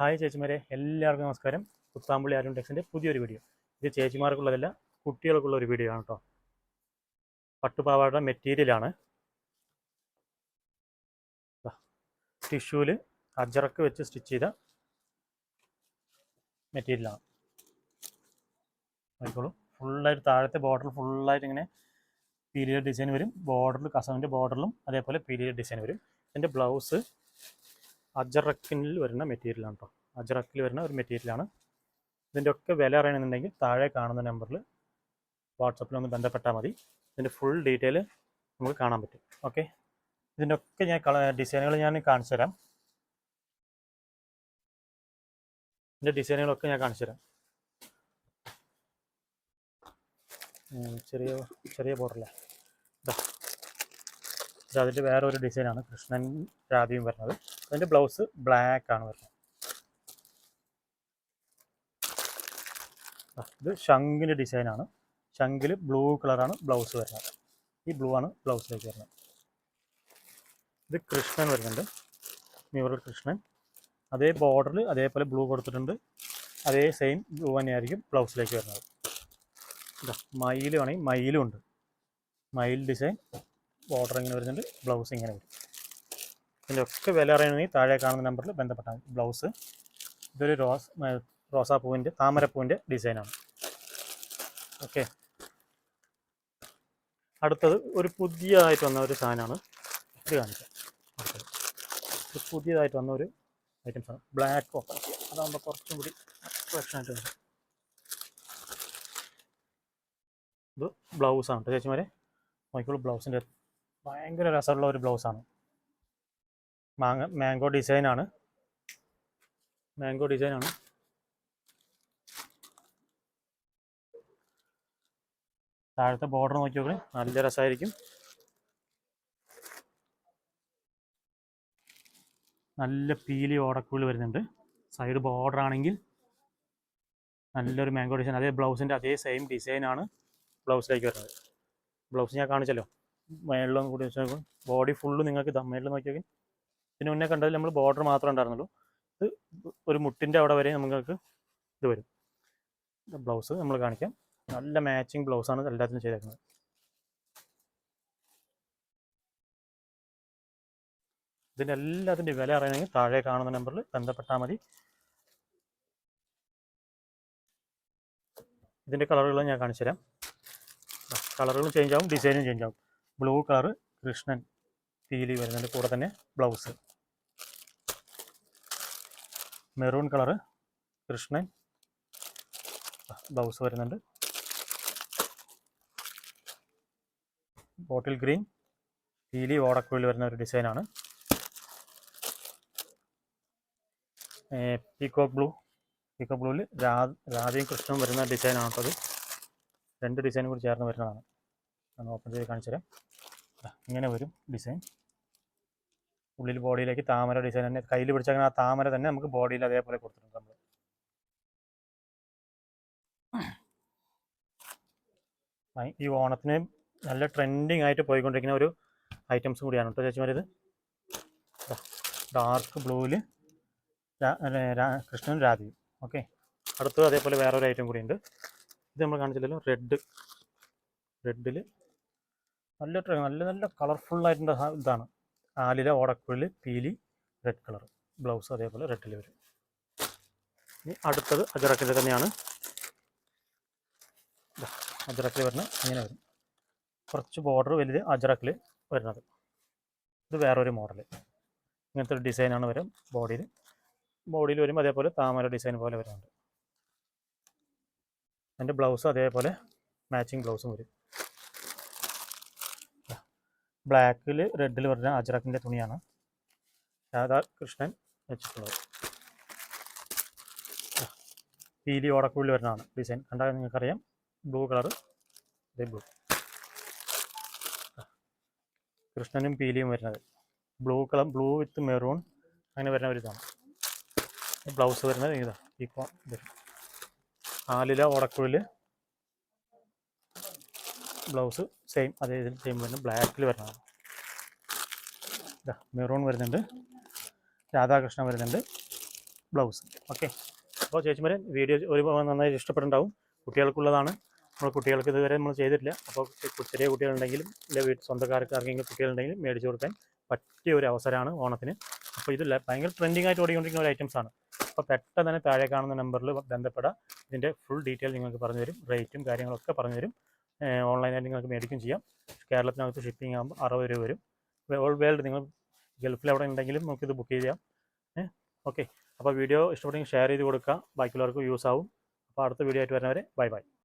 Hi ചേച്ചിമാരെ എല്ലാവർക്കും നമസ്കാരം. പുത്താമ്പള്ളി ആരും ടെക്സിന്റെ പുതിയൊരു വീഡിയോ. ഇത് ചേച്ചിമാർക്കുള്ളതല്ല കുട്ടികൾക്കുള്ള ഒരു വീഡിയോ ആണ് കേട്ടോ. പട്ടുപാവാട മെറ്റീരിയലാണ് ടിഷ്യൂവിൽ അജറക്ക് വെച്ച് സ്റ്റിച്ച് ചെയ്ത മെറ്റീരിയലാണ് നോക്കിക്കോളൂ. ഫുള്ളായിട്ട് താഴത്തെ ബോർഡർ ഫുള്ളായിട്ട് ഇങ്ങനെ പീലിയർ ഡിസൈൻ വരും. ബോർഡറിൽ കസവിന്റെ ബോർഡറിലും അതേപോലെ പീലിയർ ഡിസൈൻ വരും. ഇതിന്റെ ബ്ലൗസ് അജറക്കിനിൽ വരുന്ന മെറ്റീരിയലാണ് കേട്ടോ അജറക്കിൽ വരുന്ന ഒരു മെറ്റീരിയലാണ് ഇതിന്റെ ഒക്കെ വില അറിയണമെന്നുണ്ടെങ്കിൽ താഴെ കാണുന്ന നമ്പറിൽ വാട്സപ്പിൽ ഒന്ന് ബന്ധപ്പെട്ടാൽ മതി. ഇതിന്റെ ഫുൾ ഡീറ്റെയിൽ നമുക്ക് കാണാൻ പറ്റും. ഓക്കെ ഇതിന്റെ ഒക്കെ ഞാൻ ഡിസൈനുകൾ ഞാൻ കാണിച്ചു തരാം. ഇതിന്റെ ഡിസൈനുകളൊക്കെ ഞാൻ കാണിച്ചു തരാം. ചെറിയ ചെറിയ ബോർഡല്ലേ ഇതാ ഇത് അതിന്റെ വേറെ ഒരു ഡിസൈനാണ് കൃഷ്ണൻ രാധയും വരുന്നത്. അതിന്റെ ബ്ലൗസ് ബ്ലാക്ക് ആണ് വരുന്നത്. ഇത് ശംഖിന്റെ ഡിസൈനാണ് ശംഖിൽ ബ്ലൂ കളറാണ് ബ്ലൗസ് വരുന്നത്. ഈ ബ്ലൂ ആണ് ബ്ലൗസിലേക്ക് വരുന്നത്. ഇത് കൃഷ്ണൻ വരുന്നുണ്ട്. മ്യൂറൽ കൃഷ്ണൻ. അതേ ബോർഡറിൽ അതേപോലെ ബ്ലൂ കൊടുത്തിട്ടുണ്ട്. അതേ സെയിം ബ്ലൂ തന്നെയായിരിക്കും ബ്ലൗസിലേക്ക് വരുന്നത്. മയിൽ വേണമെങ്കിൽ മയിലും ഉണ്ട്. മയിൽ ഡിസൈൻ ബോർഡർ ഇങ്ങനെ വരുന്നുണ്ട് ബ്ലൗസ് ഇങ്ങനെ വരും. ഇതിന്റെ ഒക്കെ വില അറിയണമെങ്കിൽ താഴെ കാണുന്ന നമ്പറിൽ ബന്ധപ്പെട്ടാൽ ബ്ലൗസ്. ഇതൊരു റോസ് റോസാപ്പൂവിന്റെ താമരപ്പൂവിന്റെ ഡിസൈനാണ്. ഓക്കെ. അടുത്തത് ഒരു പുതിയതായിട്ട് വന്ന ഒരു സാധനമാണ്. ഇത് കാണിക്കാം. അടുത്തത്. പുതിയതായിട്ട് വന്ന ഒരു ഐറ്റംസ് ആണ് ബ്ലാക്ക് ഓപ്പൺ അതാകുമ്പോൾ കുറച്ചും കൂടി ആയിട്ട് വരും. ഇത് ബ്ലൗസാണ് ചേച്ചിമാരെ. നോക്കിക്കോളൂ ബ്ലൗസിന്റെ ഭയങ്കര രസമുള്ള ഒരു ബ്ലൗസാണ്. മാങ്ങ മാംഗോ ഡിസൈനാണ് മാംഗോ ഡിസൈനാണ് താഴത്തെ ബോർഡർ നോക്കി നല്ല രസമായിരിക്കും. നല്ല പീലി ഓടക്കുള്ളിൽ വരുന്നുണ്ട്. സൈഡ് ബോർഡർ ആണെങ്കിൽ നല്ലൊരു മാംഗോ ഡിസൈൻ അതേ ബ്ലൗസിന്റെ അതേ സെയിം ഡിസൈനാണ് ബ്ലൗസിലേക്ക് വരുന്നത്. ബ്ലൗസ് ഞാൻ കാണിച്ചല്ലോ. മേളിലൊന്നും കൂടി ബോഡി ഫുള്ള് നിങ്ങൾക്ക് മേളിൽ നോക്കി നോക്കി ഇതിന് മുന്നേ കണ്ടതിൽ നമ്മൾ ബോർഡർ മാത്രമേ ഉണ്ടായിരുന്നുള്ളൂ. ഇത് ഒരു മുട്ടിന്റെ അവിടെ വരെ നമുക്ക് ഇത് വരും. ബ്ലൗസ് നമ്മൾ കാണിക്കാം. നല്ല മാച്ചിങ് ബ്ലൗസാണ് എല്ലാത്തിനും ചെയ്തേക്കുന്നത്. ഇതിന്റെ എല്ലാത്തിന്റെ വില അറിയണമെങ്കിൽ താഴെ കാണുന്ന നമ്പറിൽ ബന്ധപ്പെട്ടാൽ മതി. ഇതിന്റെ കളറുകൾ ഞാൻ കാണിച്ചു തരാം. കളറുകൾ ചേഞ്ച് ആവും ഡിസൈനും ചേഞ്ച് ആവും. ബ്ലൂ കളറ് കൃഷ്ണൻ പീലി വരുന്നതിന്റെ കൂടെ തന്നെ blouse maroon colour Krishnan. Blouse വരുന്നുണ്ട്. ബോട്ടിൽ ഗ്രീൻ പീലി ഓടക്കുള്ളിൽ വരുന്ന ഒരു ഡിസൈനാണ് പീകോക്ക് ബ്ലൂ പീകോക്ക് ബ്ലൂവിൽ രാ രാധയും കൃഷ്ണനും വരുന്ന ഡിസൈനാണ് കേട്ടോ അത്. രണ്ട് ഡിസൈനും കൂടി ചേർന്ന് വരുന്നതാണ്. ഞാൻ ഓപ്പൺ ചെയ്ത് കാണിച്ചു തരാം ഇങ്ങനെ വരും ഡിസൈൻ ഉള്ളിൽ ബോഡിയിലേക്ക് താമര ഡിസൈൻ തന്നെ കയ്യിൽ പിടിച്ചാൽ ആ താമര തന്നെ നമുക്ക് ബോഡിയിൽ അതേപോലെ കൊടുത്തിട്ടുണ്ട് നമ്മൾ ഈ ഓണത്തിന് നല്ല ട്രെൻഡിങ് ആയിട്ട് പോയിക്കൊണ്ടിരിക്കുന്ന ഒരു ഐറ്റംസ് കൂടിയാണ് കേട്ടോ ചേച്ചിമാരിത് ഡാർക്ക് ബ്ലൂവിൽ കൃഷ്ണൻ രാധയും ഓക്കെ അടുത്തത് അതേപോലെ വേറൊരു ഐറ്റം കൂടിയുണ്ട്. ഇത് നമ്മൾ കാണിച്ചില്ലല്ലോ റെഡ് റെഡിൽ നല്ല നല്ല നല്ല കളർഫുള്ളായിട്ടുള്ള ഇതാണ്. ആലില ഓടക്കുഴൽ പീലി റെഡ് കളർ ബ്ലൗസ് അതേപോലെ റെഡിൽ വരും. ഇനി അടുത്തത് അജറക്കിൽ തന്നെയാണ്. അജറക്കിൽ വരുന്ന ഇങ്ങനെ വരും. കുറച്ച് ബോർഡർ വലുത് അജറക്കിൽ വരുന്നത്. ഇത് വേറൊരു മോഡൽ ഇങ്ങനത്തെ ഒരു ഡിസൈനാണ് വരും ബോഡിയിൽ ബോഡിയിൽ വരും അതേപോലെ താമര ഡിസൈൻ പോലെ വരുന്നുണ്ട്. അതിന്റെ ബ്ലൗസ് അതേപോലെ മാച്ചിങ് ബ്ലൗസും വരും. ബ്ലാക്കിൽ റെഡിൽ വരുന്ന അജറക്കിന്റെ തുണിയാണ്. രാധാകൃഷ്ണൻ വെച്ചിട്ടുള്ളത്. പീലി ഓടക്കുള്ളിൽ വരുന്നതാണ് ഡിസൈൻ. കണ്ടാൽ നിങ്ങൾക്കറിയാം. ബ്ലൂ കളർ ഇതേ ബ്ലൂ. കൃഷ്ണനും പീലിയും വരുന്നത്. Blue colour blue with maroon അങ്ങനെ വരുന്ന ഒരു ഇതാണ്. ബ്ലൗസ് വരുന്നത് ഇതാണ് കോ- ഇത്. ആലില ഓടക്കുള്ളിൽ ബ്ലൗസ് സെയിം അതേ ഇതിൽ സെയിം വരുന്ന. ബ്ലാക്കിൽ വരുന്നതാണ്. മെറൂൺ വരുന്നുണ്ട്. രാധാകൃഷ്ണൻ വരുന്നുണ്ട്. ബ്ലൗസ്. ഓക്കെ. അപ്പോൾ ചേച്ചിമാരെ വീഡിയോ ഒരു നന്നായി ഇഷ്ടപ്പെട്ടുണ്ടാവും കുട്ടികൾക്കുള്ളതാണ്. നമ്മൾ കുട്ടികൾക്ക് ഇതുവരെ നമ്മൾ ചെയ്തിട്ടില്ല. അപ്പോൾ ചെറിയ കുട്ടികളുണ്ടെങ്കിലും ഇല്ല വീട്ടിൽ സ്വന്തക്കാർക്ക് ആർക്കെങ്കിലും കുട്ടികളുണ്ടെങ്കിലും മേടിച്ചു കൊടുക്കാൻ പറ്റിയ ഒരു അവസരമാണ് ഓണത്തിന്. അപ്പോൾ ഇതില്ല ഭയങ്കര ട്രെൻഡിങ് ആയിട്ട് ഓടിക്കൊണ്ടിരിക്കുന്ന ഒരു ഐറ്റംസ് ആണ്. അപ്പോൾ പെട്ടെന്ന് തന്നെ താഴെ കാണുന്ന നമ്പറിൽ ബന്ധപ്പെടാം. ഇതിന്റെ ഫുൾ ഡീറ്റെയിൽ നിങ്ങൾക്ക് പറഞ്ഞു തരും റേറ്റും കാര്യങ്ങളൊക്കെ പറഞ്ഞു തരും ഓൺലൈനായിട്ട് നിങ്ങൾക്ക് മേടിക്കുകയും ചെയ്യാം. കേരളത്തിനകത്ത് ഷിപ്പിംഗ് ആകുമ്പോൾ അറുപത് രൂപ വരും. ഓൾ വേൾഡ് നിങ്ങൾ ഗൾഫിൽ എവിടെ ഉണ്ടെങ്കിലും നമുക്കിത് ബുക്ക് ചെയ്യാം. ഓക്കെ അപ്പോൾ വീഡിയോ ഇഷ്ടപ്പെട്ടെങ്കിൽ ഷെയർ ചെയ്ത് കൊടുക്കുക. ബാക്കിയുള്ളവർക്ക് യൂസ് ആവും. അപ്പോൾ അടുത്ത വീഡിയോ ആയിട്ട് വരുന്നവരെ ബൈ ബൈ